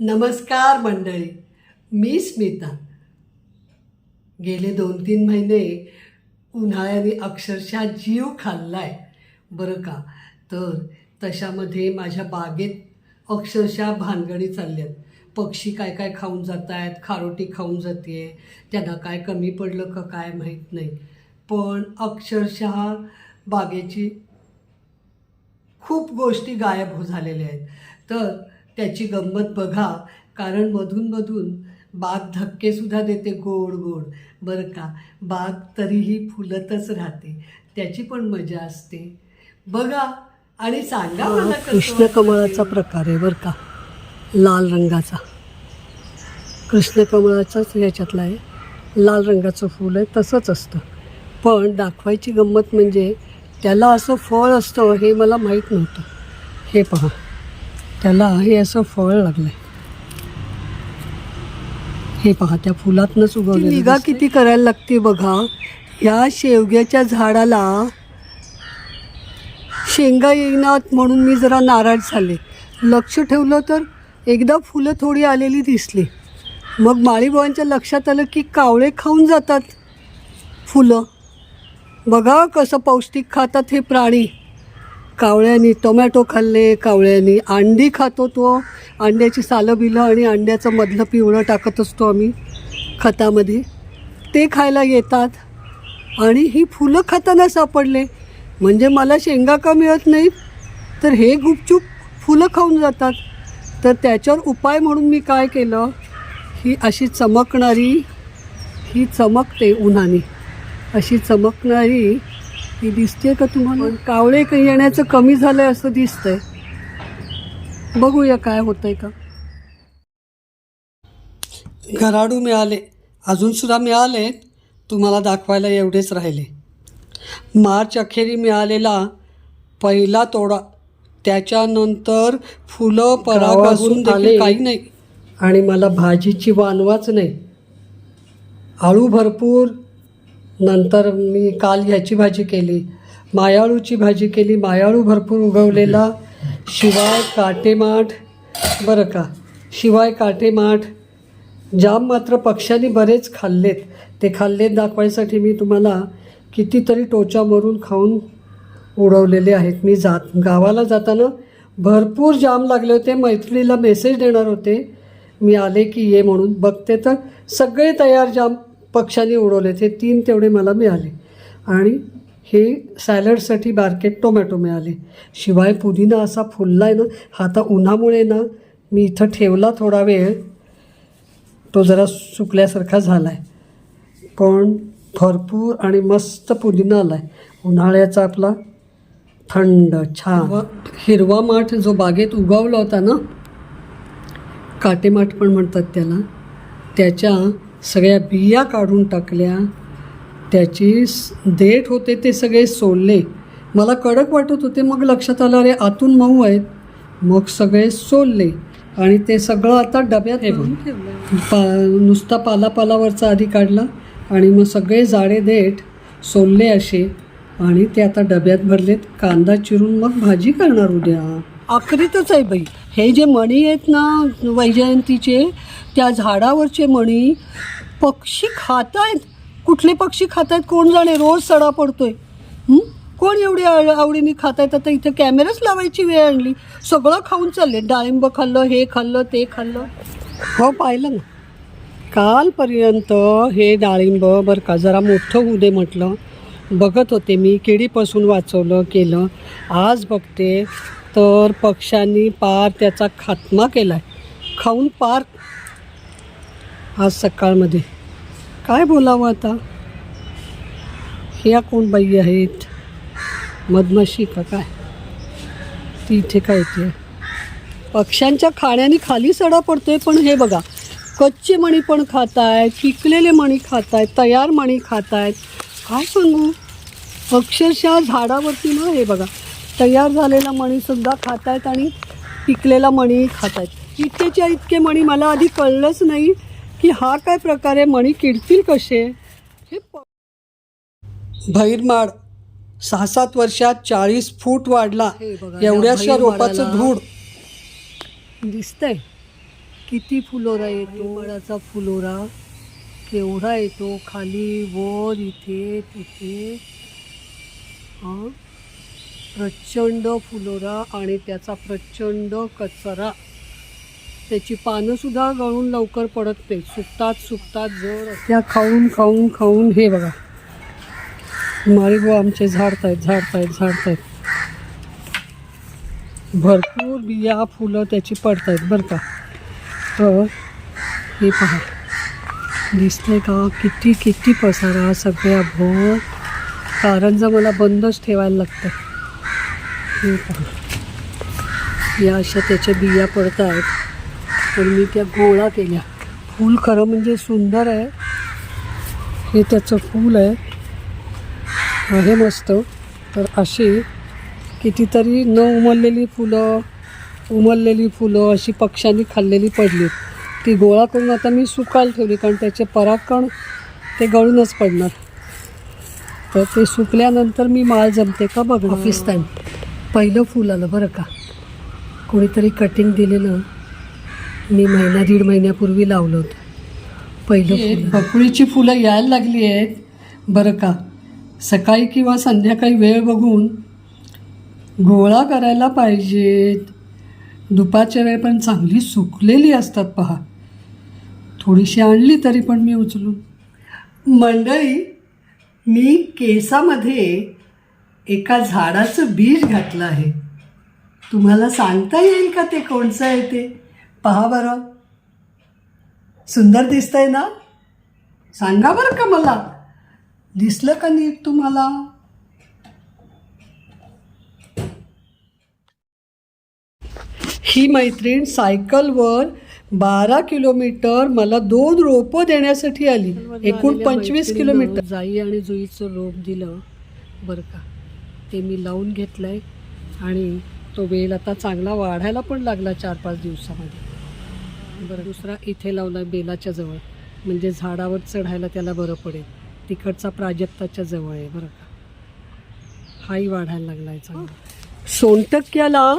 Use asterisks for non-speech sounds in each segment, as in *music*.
नमस्कार मंडळी मी स्मिता. गेले दोन तीन महिने उन्हाळ्याने अक्षरशः जीव खाल्ला आहे बरं का? तर तशामध्ये माझ्या बागेत अक्षरशः भानगडी चालल्यात. पक्षी काय काय खाऊन जात आहेत खारोटी खाऊन जाते त्यांना काय कमी पडलं का काय माहीत नाही. पण अक्षरशः बागेची खूप गोष्टी गायब हो झालेल्या आहेत. तर त्याची गंमत बघा कारण मधूनमधून बाग धक्केसुद्धा देते गोड गोड. बरं का? बाग तरीही फुलतच राहते. त्याची पण मजा असते. बघा आणि सांगा मला कृष्णकमळाचा प्रकार आहे बरं का? लाल रंगाचा. कृष्णकमळाचाच ह्याच्यातला आहे. लाल रंगाचं फूल आहे तसंच असतं. पण दाखवायची गंमत म्हणजे त्याला असं फळ असतं हे मला माहीत नव्हतं. हे पहा. त्याला हे असं फळ लागलं आहे हे पहा त्या फुलातनंच उगवलं निगा किती करायला लागते बघा. या शेवग्याच्या झाडाला शेंगा येईनात म्हणून मी जरा नाराज झाले. लक्ष ठेवलं तर एकदा फुलं थोडी आलेली दिसली. मग माळीबावांच्या लक्षात आलं की कावळे खाऊन जातात फुलं. बघा कसं पौष्टिक खातात हे प्राणी. कावळ्यांनी टोमॅटो खाल्ले कावळ्यांनी अंडी खातो तो. अंड्याची सालं बिलं आणि अंड्याचं मधलं पिवळं टाकत असतो आम्ही खतामध्ये. ते खायला येतात. आणि ही फुलं खाताना सापडले. म्हणजे मला शेंगा का मिळत नाहीत? तर हे गुपचूप फुलं खाऊन जातात. तर त्याच्यावर उपाय म्हणून मी काय केलं? ही अशी चमकणारी ही चमकते उन्हाने. अशी चमकणारी ही दिसते का तुम्हाला? कावळे काही येण्याचं कमी झालंय असं दिसतंय. बघूया काय होतंय का. घराडू मिळाले. अजून सुद्धा मिळाले तुम्हाला दाखवायला एवढेच राहिले. मार्च अखेरी मिळालेला पहिला तोडा. त्याच्यानंतर फुलं परागासून देखील काही नाही. आणि मला भाजीची वानवाच नाही. आळू भरपूर नंतर मी काल ह्याची भाजी केली मायाळूची भाजी केली मायाळू भरपूर उगवलेला शिवाय काटेमाठ बरं का शिवाय काटेमाठ जाम मात्र पक्ष्यांनी बरेच खाल्लेत. ते खाल्लेत दाखवायसाठी मी तुम्हाला कितीतरी टोचा मरून खाऊन उडवलेले आहेत. मी जात गावाला जाताना भरपूर जाम लागले होते. मैत्रिणीला मेसेज देणार होते. मी आले की ये म्हणून. बघते तर सगळे तयार जाम पक्ष्यांनी उडवले ते तीन तेवढे मला मिळाले. आणि हे सॅलडसाठी बारकेट टोमॅटो मिळाले. शिवाय पुदिना असा फुलला आहे ना आता उन्हामुळे ना मी इथं ठेवला थोडा वेळ तो जरा सुकल्यासारखा झाला आहे पण भरपूर आणि मस्त पुदिना आला आहे उन्हाळ्याचा आपला थंड छान. हिरवा माठ जो बागेत उगवला होता ना काटेमाठ पण म्हणतात त्याला त्याच्या सगळ्या बिया काढून टाकल्या. त्याची देठ होते ते सगळे सोलले. मला कडक वाटत होते मग लक्षात आलं अरे आतून मऊ आहेत. मग सगळे सोलले आणि ते सगळं आता डब्यात भरून पा नुसता पालापालावरचा आधी काढला आणि मग सगळे जाडे देठ सोलले असे आणि ते आता डब्यात भरलेत. कांदा चिरून मग भाजी करणार उद्या. आखरीतच आहे बाई. हे जे मणी आहेत ना वैजयंतीचे त्या झाडावरचे मणी पक्षी खात आहेत कुठले पक्षी खात आहेत कोण जाणे? रोज सडा पडतोय. आहे कोण एवढी आवडीने खात आहेत आता इथे कॅमेराच लावायची वेळ आणली. सगळं खाऊन चालले. डाळिंब खाल्लं हे खाल्लं ते खाल्लं. हो पाहिलं ना. कालपर्यंत हे डाळिंब बरं का जरा मोठं होऊ दे म्हटलं. बघत होते मी किडीपासून वाचवलं केलं. आज बघते तर पक्षांनी पार त्याचा खात्मा केला आहे खाऊन पार. आज सकाळमध्ये. काय बोलावं आता? ह्या कोण बाई आहेत? मधमाशी का काय? ती इथे काय येते? पक्ष्यांच्या खाण्याने खाली सडा पडतोय पण हे बघा. कच्चे मणी पण खात आहेत पिकलेले मणी खात आहेत तयार मणी खात आहेत काय सांगू? अक्षरशः झाडावरती ना हे बघा. तयार झालेला मणीसुद्धा खात आहेत आणि पिकलेला मणी खात आहेत इतकेच्या इतके मणी मला आधी कळलंच नाही की हा काय प्रकार मणी किडतील कसे. हे भैरमाड सहा सात वर्षात चाळीस फूट वाढला. एवढ्याशा रोपाचं धूड दिसतंय. किती फुलोरा येतो वडाचा फुलोरा. केवढा येतो खाली वर इथे तिथे. हा? प्रचंड फुलोरा आणि त्याचा प्रचंड कचरा. त्याची पानंसुद्धा गळून लवकर पडत. नाही सुकतात सुकतात जड त्या खाऊन खाऊन खाऊन हे बघा. माळीगो आमचे झाडतायत झाडतायत झाडतायत. भरपूर बिया फुलं त्याची पडतायत बरं का. तर हे पहा. दिसतंय का? किती किती पसारा सगळ्या भर. कारंजा मला बंदच ठेवायला लागतं हे पहा या अशा त्याच्या बिया पडत आहेत पण मी त्या गोळा केल्या. फूल खरं म्हणजे सुंदर आहे. हे त्याचं फूल आहे. आहे मस्त. तर अशी कितीतरी न उमललेली फुलं उमललेली फुलं अशी पक्ष्यांनी खाल्लेली पडली ती गोळा करून आता मी सुकायला ठेवली कारण त्याचे परागकण ते गळूनच पडणार. तर ते सुकल्यानंतर मी माळ जमते का बघ टाईम पहिलं फूल आलं बरं का? कोणीतरी कटिंग दिलेलं. मी महिना दीड महिन्यापूर्वी लावलं होतं. पहिलं फुल. बकुळीची फुलं यायला लागली आहेत. बरं का? सकाळी किंवा संध्याकाळी वेळ बघून गोळा करायला पाहिजेत. दुपारच्या वेळ पण चांगली सुकलेली असतात पहा. थोडीशी आणली तरी पण मी उचलून. मंडळी मी केसामध्ये एका झाडाचं बीज घातलं आहे. तुम्हाला सांगता येईल का ते कोणचं आहे ते? पहा बरं. सुंदर दिसतंय ना? सांगा बरं का मला? दिसलं का नीट तुम्हाला? ही मैत्रीण सायकलवर बारा किलोमीटर मला दोन रोपं देण्यासाठी आली. एकूण पंचवीस किलोमीटर. जाई आणि जुईचं रोप दिलं बरं का. ते मी लावून घेतलं आहे आणि तो वेल आता चांगला वाढायला पण लागला चार पाच दिवसामध्ये. बरं दुसरा इथे लावला बेलाच्या जवळ. म्हणजे झाडावर चढायला त्याला बरं पडेल. तिकडचा प्राजक्ताच्या जवळ आहे बरं का? हाही वाढायला लागला आहे चांगला. सोनटक्याला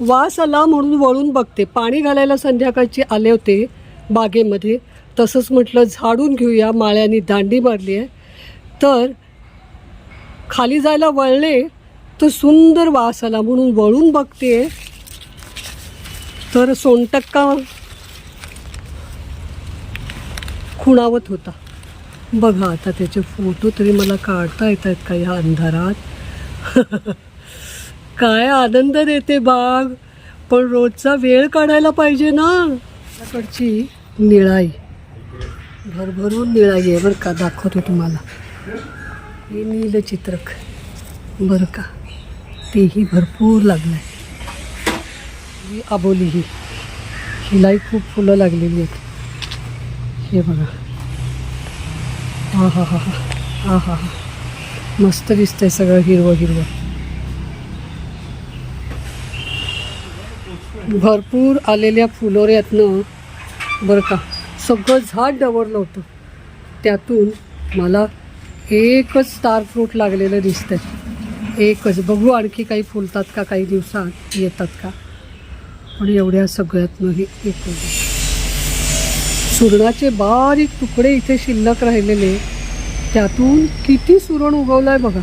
वास आला म्हणून वळून बघते. पाणी घालायला संध्याकाळचे आले होते बागेमध्ये. तसंच म्हटलं झाडून घेऊया माळ्यानी दांडी मारली आहे. तर खाली जायला वळले तर सुंदर वास आला म्हणून वळून बघते. तर सोनटक्का खुणावत होता. बघा आता त्याचे फोटो तरी मला काढता येत आहेत का या अंधारात? *laughs* काय आनंद देते बाग पण रोजचा वेळ काढायला पाहिजे ना. त्याकडची निळाई. भरभरून निळाई आहे बरं का? दाखवते तुम्हाला. हे नीलचित्रक. बरं का? तेही भरपूर लागलं आहे ही आबोली ही. हिलाही खूप फुलं लागलेली आहेत. हे बघा. हा हा हा हा हा हा हा मस्त दिसतंय सगळं हिरवं हिरवं. भरपूर आलेल्या फुलोऱ्यातनं बरं का सगळं झाड डवरलं होतं. त्यातून मला एकच स्टार फ्रूट लागलेलं दिसतंय. एकच. बघू आणखी काही फुलतात का काही दिवसात येतात का? पण एवढ्या सगळ्यातनंही एक सुरणाचे बारीक तुकडे इथे शिल्लक राहिलेले. त्यातून किती सुरण उगवलाय बघा.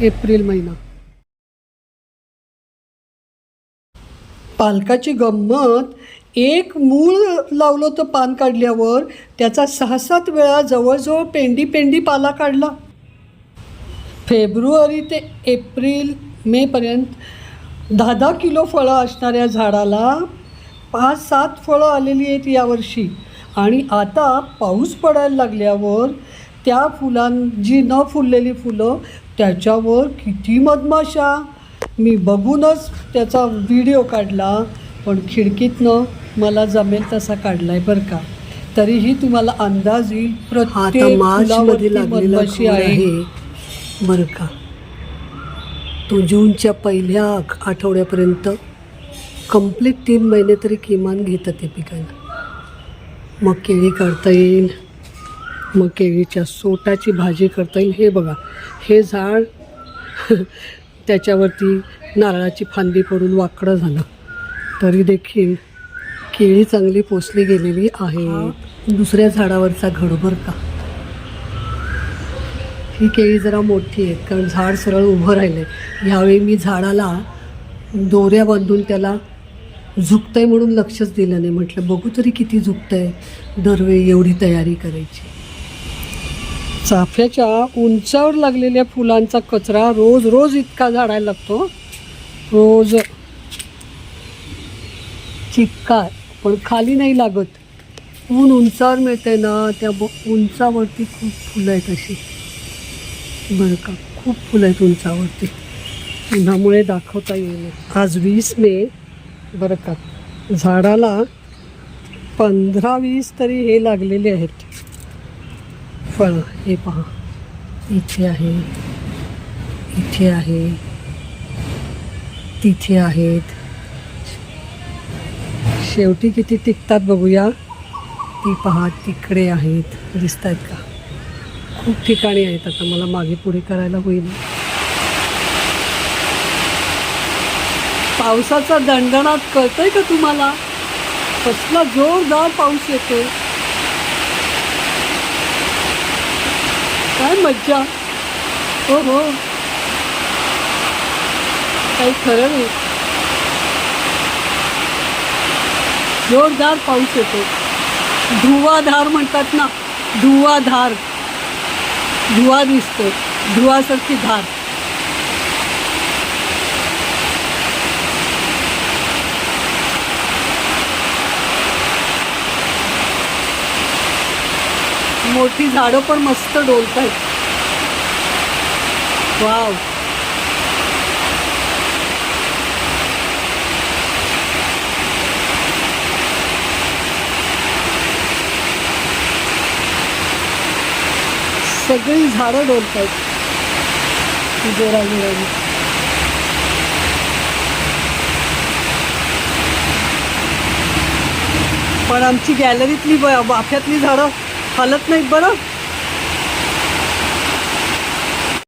एप्रिल महिना. पालकाची गंमत एक मूळ लावलं तर पान काढल्यावर त्याचा सहा सात वेळा जवळजवळ पेंडी पेंडी पाला काढला. फेब्रुवारी ते एप्रिल मेपर्यंत दहा दहा किलो फळं असणाऱ्या झाडाला पाच सात फळं आलेली आहेत यावर्षी आणि आता पाऊस पडायला लागल्यावर त्या फुलां जी न फुललेली फुलं त्याच्यावर किती मधमाशा? मी बघूनच त्याचा व्हिडिओ काढला पण खिडकीतनं मला जमेल तसा काढलाय बरं का? तरीही तुम्हाला अंदाज येईल प्रत्येक आहे. बरं का? तो जूनच्या पहिल्या आठ- आठवड्यापर्यंत कंप्लीट तीन महिने तरी किमान घेतं ते पिकायला मग केळी काढता येईल. मग केळीच्या सोटाची भाजी करता येईल. हे बघा हे झाड *laughs* त्याच्यावरती नारळाची फांदी पडून वाकडं झालं. तरी देखील केळी चांगली पोचली गेलेली आहे. दुसऱ्या झाडावरचा घडभर का? ही केळी जरा मोठी आहेत कारण झाड सरळ उभं राहिलं आहे ह्यावेळी मी झाडाला दोऱ्या बांधून त्याला झुकतंय म्हणून लक्षच दिलं नाही. म्हटलं बघू तरी किती झुकतंय. दरवेळी एवढी तयारी करायची. चाफ्याच्या उंचावर लागलेल्या फुलांचा कचरा रोज रोज इतका झाडायला लागतो. रोज चिक्का पण खाली नाही लागत. ऊन उंचावर मिळते ना त्या ब उंचावरती खूप फुलं आहेत अशी. बरं का खूप फुलं आहेत उंचावरती. उन्हामुळे दाखवता येईल. आज वीस मे बरं का. झाडाला पंधरा वीस तरी हे लागलेले आहेत. फळं हे पहा. इथे आहे इथे आहे तिथे आहेत. शेवटी किती टिकतात बघूया. ती पहा तिकडे आहेत. दिसत आहेत का? खूप ठिकाणी आहेत. आता मला मागे पुढे करायला होईल. पावसाचा दणदणात कळतंय का तुम्हाला? कसला जोरदार पाऊस येतोय. काय मज्जा. हो हो. काही खरं नाही. जोरदार पाऊस येतो. धुवाधार म्हणतात ना धुवाधार धुवा दिसतो धुवासारखी धार. मोठी झाडं पण मस्त डोलत आहेत वाव. सगळी झाडं डोलत आहेत जोरा जोराने पण आमची गॅलरीतली ब- वाफ्यातली झाडं हलत नाहीत बरं.